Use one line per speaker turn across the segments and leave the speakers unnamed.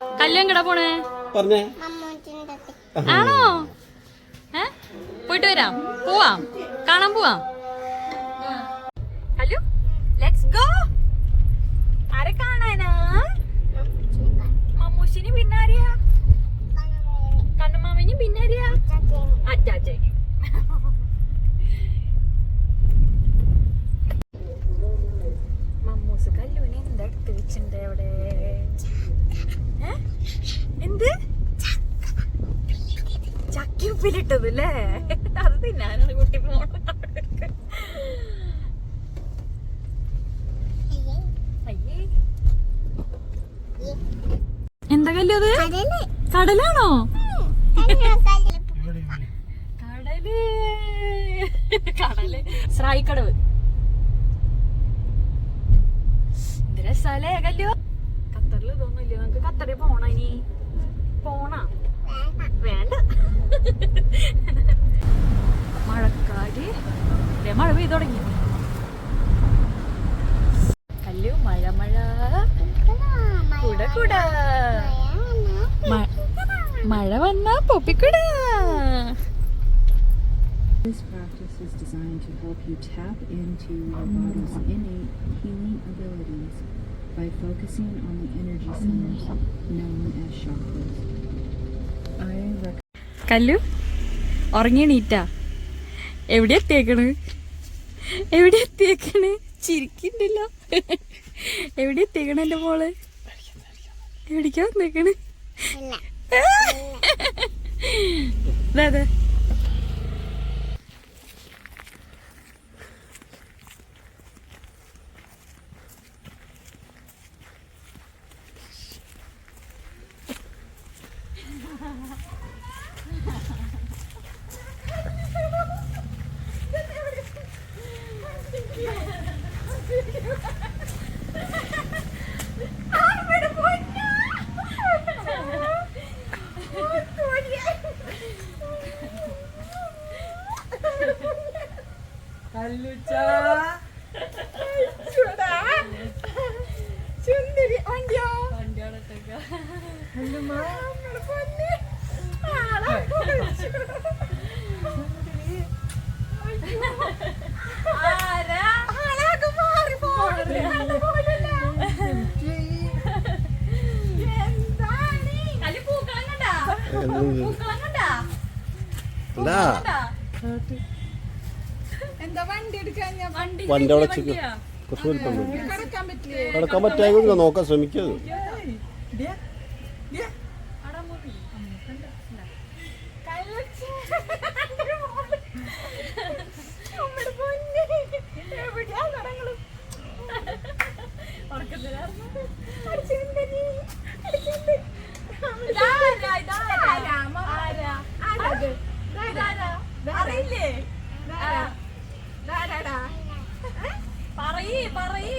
കല്യാണം കിടാ പോണേ?
പറഞ്ഞേ.
ആണോ? ഏ? പോയിട്ട് വരാം. പോവാം. കാണാൻ പോവാം. ഹലോ? ലെറ്റ്സ് ഗോ ആരെ കാണാനാ? മമ്മൂശിനി പിന്നാരിയാ? കണ്ണമാമിനി പിന്നാരിയാ? അച്ചാച്ചേ മമ്മൂസ് കല്ലൂനെ എന്താ എടുത്ത് വെച്ചിട്ടുണ്ട് അവിടെ ഏ? എന്ത് ചക്കി ഉപ്പിലിട്ടത് അല്ലേ അത് തിന്നാനാണ് കുട്ടി പോണ. എന്താ കല്ലു അത് കടലാണോ കടൽ. കടൽ. സ്രായിക്കടവ്. രസാലേ കല്ലു ഖത്തറിൽ ഇതൊന്നുമില്ല. നമുക്ക് ഖത്തറിൽ പോണ ഇനി. പോണ. വേണ്ട മഴക്കാര് മഴ പെയ്തു തുടങ്ങി കല്ലു മഴ മഴ കുട കുട മഴ വന്നാ പൊപ്പിക്കുട
This practice is designed to help you tap into your body's innate healing abilities by focusing on the energy centers known as chakras.
കല്ലു ഉറങ്ങി എണീറ്റാ എവിടെ എത്തിയേക്കണ്? എവിടെ എത്തിയേക്കണ്? ചിരിക്കണ്ടല്ലോ എവിടെ എത്തിയേക്കണ എന്റെ മോൾ? എവിടേക്കാ വന്നേക്കണ്? അതെ ദേ. വണ്ടി
വണ്ടി അവിടെ
വണ്ടിയാ.
കുറച്ച് വലിപ്പം കിടക്കാൻ പറ്റാമെങ്കിൽ നോക്കാം ശ്രമിക്കത്
അവിടെ മുറി. ഇതാരാ? ഇതാരാ? ആരാ? ഇതാരാ? അറിയില്ലേ ആ. പറയ് പറയ്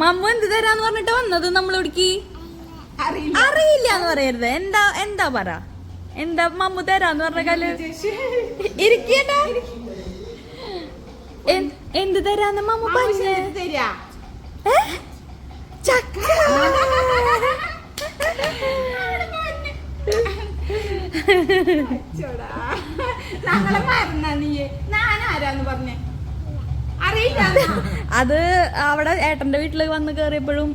മമ്മു എന്ത് തരാന്ന് പറഞ്ഞിട്ട് വന്നത് നമ്മളിവിടേക്ക്
അറിയില്ല
അറിയില്ല. എന്ന് പറയരുത്. എന്താ എന്താ പറ? എന്താ മമ്മു തരാന്ന് പറഞ്ഞ കല്ല് ഇരിക്കണ്ട എന്ത് തരാന്ന് മമ്മു പറഞ്ഞേ? ചക്ക.
ഞങ്ങളെ നീ. ഞാനാരാന്ന് പറഞ്ഞേ. അറിയില്ല
അത് അവിടെ ഏട്ടന്റെ വീട്ടിൽ വന്ന് കേറിയപ്പോഴും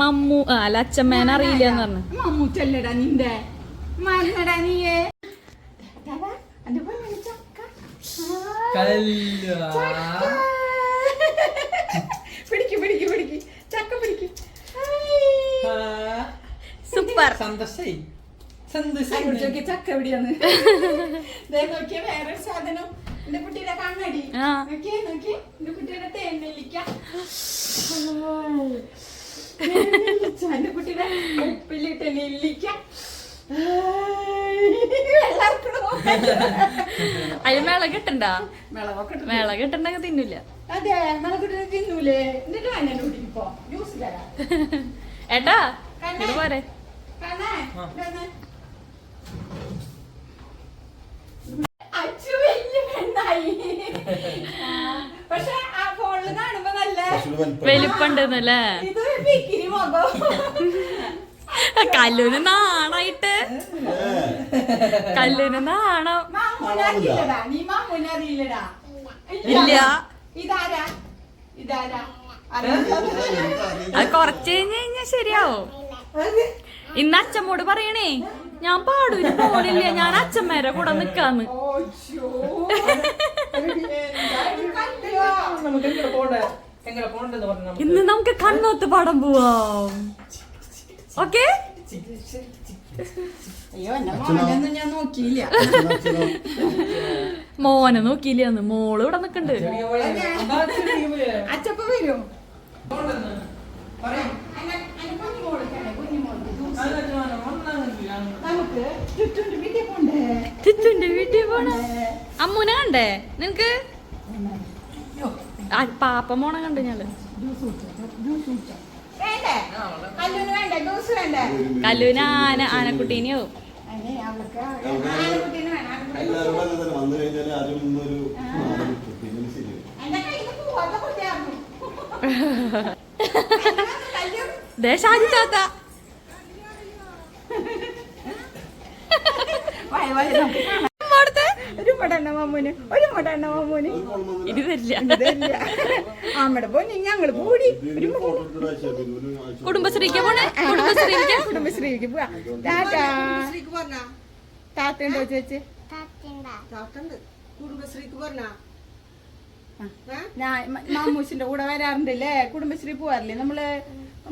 മമ്മു അല്ല അച്ഛമ്മേനെ അറിയില്ല എന്ന് പറഞ്ഞു.
മമ്മൂച്ചല്ലടാ നിന്റെ. മരുന്നടാ നീയേ. പിടിക്ക് പിടിക്ക് പിടിക്ക് ചക്ക പിടിക്ക്
ആ.
സൂപ്പർ
സന്തോഷായി സന്തോഷായി
ചക്ക എവിടെയാന്ന് ദേ നോക്കിയ വേറൊരു സാധനം എന്റെ കുട്ടിയുടെ കണ്ണടി. നോക്കിയേ നോക്കിയേ എന്റെ കുട്ടിയുടെ തേനെല്ലിക്ക എന്റെ കുട്ടിയുടെ ഉപ്പിലിട്ട നെല്ലിക്ക
അതിന് മിളക് കിട്ടണ്ട
വിളവൊക്കെ ഇട്ടിട്ട്.
മേള കിട്ടണ്ടെങ്കിൽ തിന്നില്ല
അതെ തിന്നൂലേ? എന്നിട്ട് ജ്യൂസ് തരാം
ഏട്ടാ പോരെ.
കാണേ
ആ.
ഇതൊന്ന്. അച്ചു വലിയ പെണ്ണായി. ആ, പക്ഷെ ആ ഫോണിൽ കാണുമ്പോ നല്ല
വലിപ്പണ്ടെന്നല്ലേ
ഇത്
കല്ലുന് നാണായിട്ട്. കല്ലുന് നാണം. ഇല്ല. അത് കൊറച്ച് കഴിഞ്ഞ് കഴിഞ്ഞാ ശരിയാവും. ഇന്ന് അച്ഛമ്മോട് പറയണേ ഞാൻ പാടൂര് പോണില്ല. ഞാൻ അച്ഛമ്മേരെ കൂടെ നിക്കാന്ന്. ഇന്ന് നമുക്ക് കണ്ണോത്ത് പാടാൻ പോവാം. ഓക്കെ?
അയ്യോ മോനൊന്നും ഞാൻ നോക്കിയില്ല.
മോനെ നോക്കിയില്ല മോൾ ഇവിടെ നിക്കണ്ട്.
അച്ചപ്പ വരും. ചുറ്റുണ്ട് വീട്ടിൽ പോണ്ടേ?
ചിത്തുന്റെ വീട്ടിൽ പോണ? അമ്മൂനെ കണ്ടേ? നിനക്ക്? ആ, പാപ്പ മോണെ കണ്ടു ഞങ്ങൾ
വേണ്ടേ? കല്ലുന് വേണ്ടേ? ജ്യൂസ് വേണ്ടേ?
കല്ലുന് ആന ആനക്കുട്ടീനെയോ? ദേശാജി
വായ വായ.
അമ്മടുത്തെ
ഒരു മടന്ന മമ്മൂന് ഒരു
ഇത് തരില്ല
ഇതല്ല അമ്മയുടെ പോയി ഞങ്ങൾ കൂടി
കുടുംബശ്രീക്ക് പോണേ? കുടുംബശ്രീക്ക്?
കുടുംബശ്രീക്ക് പോവാ. ടാറ്റാ. താത്ത ചേച്ചി?
കുടുംബശ്രീക്ക് പറഞ്ഞ
ഞാൻ മാമൂസിന്റെ കൂടെ വരാറുണ്ടല്ലേ? കുടുംബശ്രീ പോവാറില്ലേ? നമ്മൾ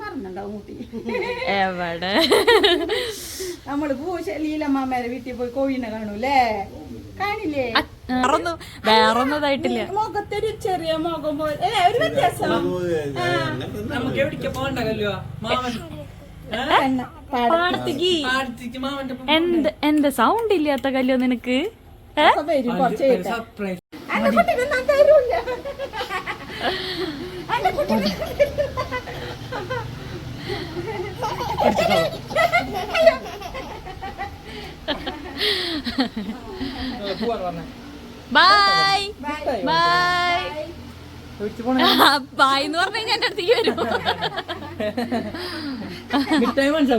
മറന്നുണ്ടാവും കുട്ടി
എവിടെ?
നമ്മൾ പോലീലമ്മമാരെ വീട്ടിൽ പോയി കോഴിനെ കാണൂലേ കാണില്ലേ?
അ- വേറൊന്നും വേറൊന്നതായിട്ടില്ല.
മുഖത്തൊരു ചെറിയ മുഖം പോലെ ഒരു വ്യത്യാസം.
നമുക്ക് എവിടേക്ക് പോകണ്ടല്ലോ? മാമൻ.
എണ്ണ, പാട-
പാടത്തേക്ക്.
പാടത്തേക്ക്. മാമന്റെ
എന്ത് എന്ത് സൗണ്ട് ഇല്ലാത്ത കല്ലോ നിനക്ക്?
വരും
ബൈ
Bye.
ബൈ ബൈ എന്ന് പറഞ്ഞു എന്റെ അടുത്തേക്ക് വരും.
മിഠായി മനസ്സിലാ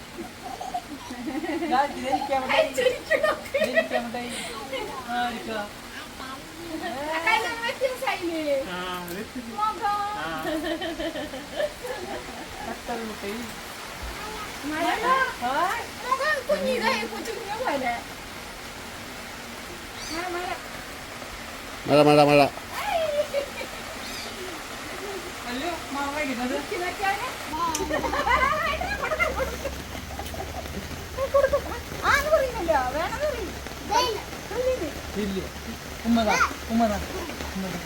മഴ. മഴ, മഴ.
മഴ മഴ
ഇല്ല. ഉമ്മതാ, ഉമ്മതാ, ഉമ്മതാ.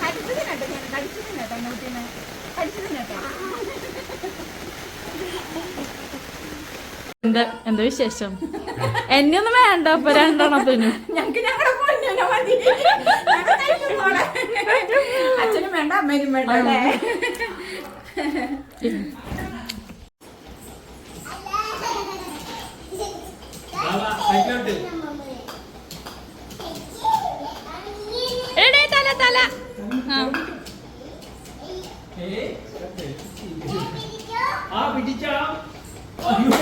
കടിച്ചു തിന്നട്ടെ ഞാൻ
എന്താ എന്താ വിശേഷം? എന്നെ ഒന്നും വേണ്ട ഇപ്പൊ രണ്ടെണ്ണത്തിന്
ഞങ്ങക്ക് ഞങ്ങളുടെ പൊന്നിനെ മതി. ഞങ്ങൾ. അച്ഛനും വേണ്ട അമ്മേനും വേണ്ട. അല്ലേ
തല തല. ആ.
പിടിച്ചാ അയ്യോ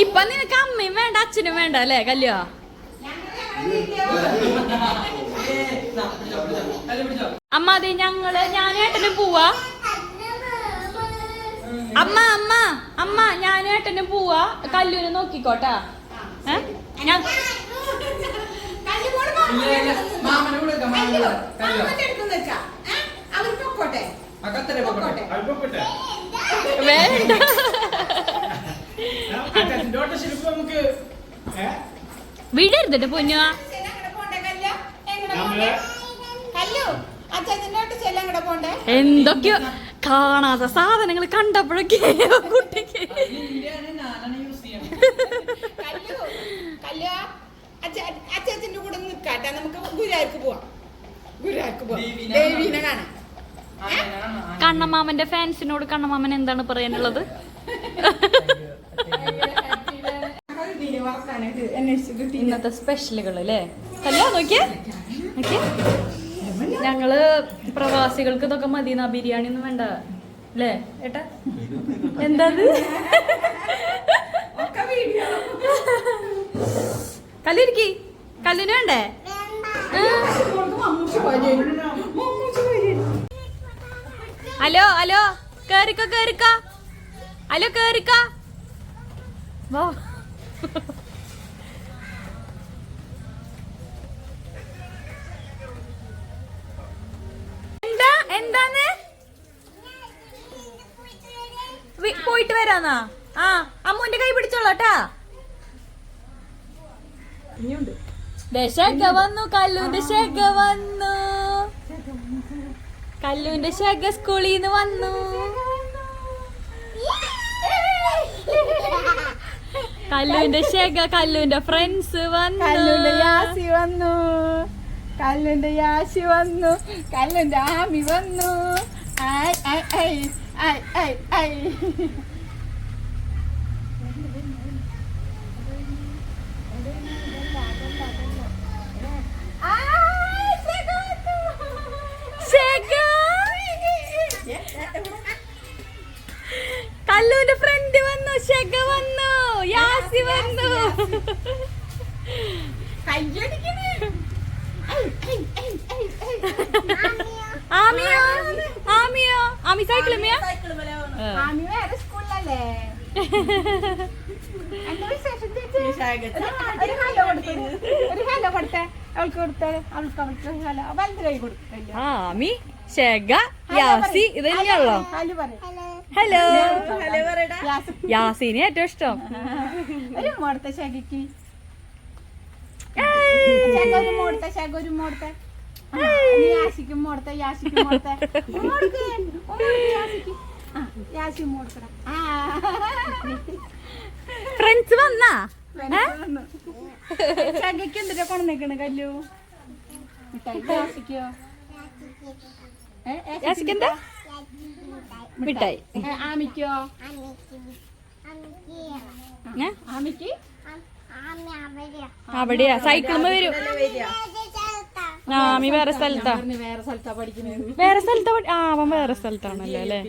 ഇപ്പൊ നിനക്ക് അമ്മയും വേണ്ട അച്ഛനും വേണ്ട അല്ലേ കല്യോ അമ്മ അതെ ഞങ്ങൾ ഞാനേട്ടനും പോവാ അമ്മ അമ്മ അമ്മ ഞാനേട്ടനും പോവാ കല്ലൂര് നോക്കിക്കോട്ടാ? ഞാൻ. വേണ്ട വിടരുതിട്ട് പൊന്നു. എന്തൊക്കെയോ കാണാത്ത സാധനങ്ങൾ കണ്ടപ്പോഴൊക്കെ കുട്ടിക്ക്.
കൂടെ നിൽക്കാട്ടെ നമുക്ക് ഗുരുവായൂർക്ക് പോവാം. ഗുരുവായൂർക്ക് പോവാം.
ദേവീനെ
ദേവീനെ കാണാം.
കണ്ണമാമന്റെ ഫാൻസിനോട് കണ്ണമാമൻ എന്താണ് പറയാനുള്ളത്?
ഇതിന് അന്വേഷിച്ച് കിട്ടി
ഇന്നത്തെ സ്പെഷ്യലുകൾ അല്ലേ അല്ല നോക്കിയേ? നോക്കിയേ? ഞങ്ങൾ പ്രവാസികൾക്ക് ഇതൊക്കെ മതി എന്നാ ബിരിയാണി ഒന്നും വേണ്ട. അല്ലേ ഏട്ടാ? എന്താ കല്ലിരിക്കി കല്ലിന് വേണ്ടേ? ഹലോ ഹലോ കേറിക്കോ കേറിക്കോ. ഹലോ കേറിക്കോ. വാ. എന്താന്ന്? പോയിട്ട് വരാന്നാ? ആ അമ്മുന്റെ കൈ പിടിച്ചോളാട്ടാ ശക വന്നു കല്ലുവിന്റെ ശക വന്നു. കല്ലുവിന്റെ ശക സ്കൂളിൽ നിന്ന് വന്നു. കല്ലുവിന്റെ ശക കല്ലുവിന്റെ ഫ്രണ്ട്സ് വന്നു.
കല്ലുന്റെ വന്നു. കല്ലുന്റെ യാശി വന്നു കല്ലുന്റെ ആമി വന്നു. ഐ ഐ ഐ ഐ ഐ ഐ.
ആമി ശക യാസി ഇത് തന്നെയുള്ളോ
ഹലോ
യാസിനെ ഏറ്റവും ഇഷ്ടം.
ഒരു മോടത്തെ ശകിക്ക് ശക ഒരു മോടത്തെ ശക ഒരു മോടത്തെ. യാസിക്കും മോടത്തെ യാസിക്കും മോടത്തെ. യാസിക്ക്.
ഫ്രണ്ട്സ് വന്നാ?
ചകയ്ക്ക് എന്തിനാ കൊണ്ടുവന്നേക്കണ് കല്ലു?
എന്താ മിഠായി.
ആമിക്കോ? ആമിക്ക്?
അവിടെയാ. സൈക്കിളുമ്പോ വരും. ആമി വേറെ സ്ഥലത്താ.
വേറെ സ്ഥലത്താ പഠിക്കുന്നത്.
വേറെ സ്ഥലത്താ ആ അവൻ വേറെ സ്ഥലത്താണല്ലോ അല്ലേ?